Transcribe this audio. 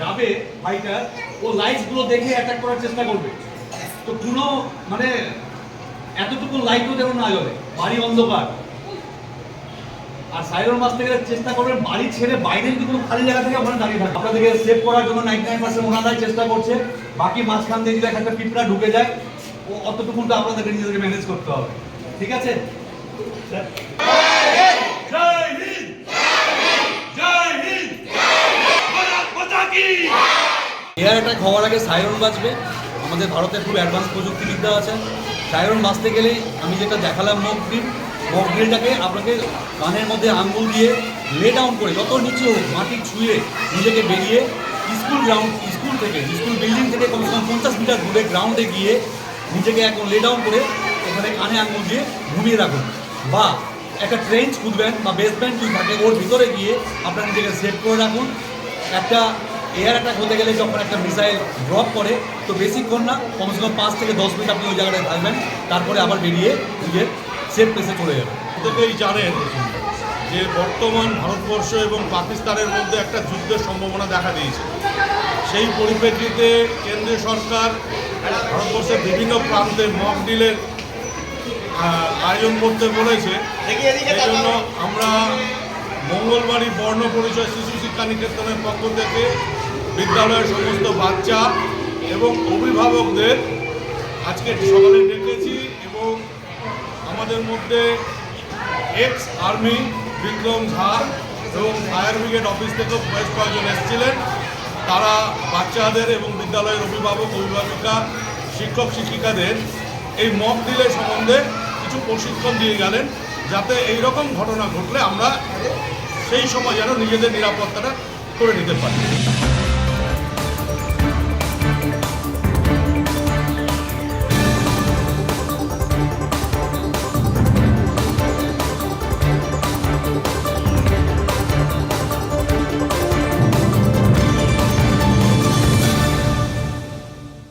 যাবে ফাইটার ও লাইটসগুলো দেখে অ্যাটাক করার চেষ্টা করবে। তো কোনো মানে এতটুকু লাইটও যেন না জ্বলে বাড়ি অন্ধকার। আর সাইরন মাস থেকে চেষ্টা করবেন বাড়ি ছেড়ে বাইরে যদি কোনো খালি জায়গা থেকে ওখানে দাঁড়িয়ে থাকে। আপনাদেরকে সেভ করার জন্য নাইনটি নাইন পার্সেন্ট ওনারাই চেষ্টা করছে। বাকি মাঝখান দিয়ে যদি একটা পিঁপড়া ঢুকে যায়, ও অতটুকুনটা আপনাদেরকে নিজেদেরকে ম্যানেজ করতে হবে। ঠিক আছে? এয়ার অ্যাটাক হওয়ার আগে সাইরন বাজবে। আমাদের ভারতে খুব অ্যাডভান্স প্রযুক্তিবিদ্যা আছে। সাইরন বাজতে গেলেই আমি যেটা দেখালাম মক ড্রিল মক ড্রিলটাকে আপনাকে কানের মধ্যে আঙ্গুল দিয়ে লে ডাউন করে যত নিচে হোক মাটি ছুঁয়ে নিজেকে বেরিয়ে স্কুল গ্রাউন্ড স্কুল থেকে স্কুল বিল্ডিং থেকে কমসে কম পঞ্চাশ মিটার দূরে গ্রাউন্ডে গিয়ে নিজেকে এখন লে ডাউন করে ওখানে কানে আঙ্গুল দিয়ে ঘুমিয়ে রাখুন। বা একটা ট্রেঞ্চ খুঁজবেন বা বেসমেন্ট যদি থাকে, ওর ভিতরে গিয়ে আপনার নিজেকে সেভ করে রাখুন। একটা এয়ার অ্যাটাক হতে গেলে যখন একটা মিসাইল ড্রপ করে তো বেশিক্ষণ না কমসে কম পাঁচ থেকে দশ মিনিট আপনি ওই জায়গাটায় থাকবেন। তারপরে আবার বেরিয়ে নিজের সেফ প্লেসে চলে যাবেন। প্রত্যেকেই জানেন যে বর্তমান ভারতবর্ষ এবং পাকিস্তানের মধ্যে একটা যুদ্ধের সম্ভাবনা দেখা দিয়েছে। সেই পরিপ্রেক্ষিতে কেন্দ্রীয় সরকার ভারতবর্ষের বিভিন্ন প্রান্তে মক ডিলের আয়োজন করতে বলেছে। সেই জন্য আমরা মঙ্গলবারই বর্ণ পরিচয় শিশু নিকেতনের পক্ষ থেকে বিদ্যালয়ের সমস্ত বাচ্চা এবং অভিভাবকদের আজকে সকালে ডেকেছি এবং আমাদের মধ্যে এক্স আর্মি বিক্রম ঝা এবং ফায়ার ব্রিগেড অফিস থেকেও বেশ কয়েকজন এসেছিলেন। তারা বাচ্চাদের এবং বিদ্যালয়ের অভিভাবক, অভিভাবিকা, শিক্ষক, শিক্ষিকাদের এই মক দিলে সম্বন্ধে কিছু প্রশিক্ষণ দিয়ে গেলেন। যাতে এই রকম ঘটনা ঘটলে আমরা সেই সময় যেন নিজেদের নিরাপত্তাটা করে নিতে পারি।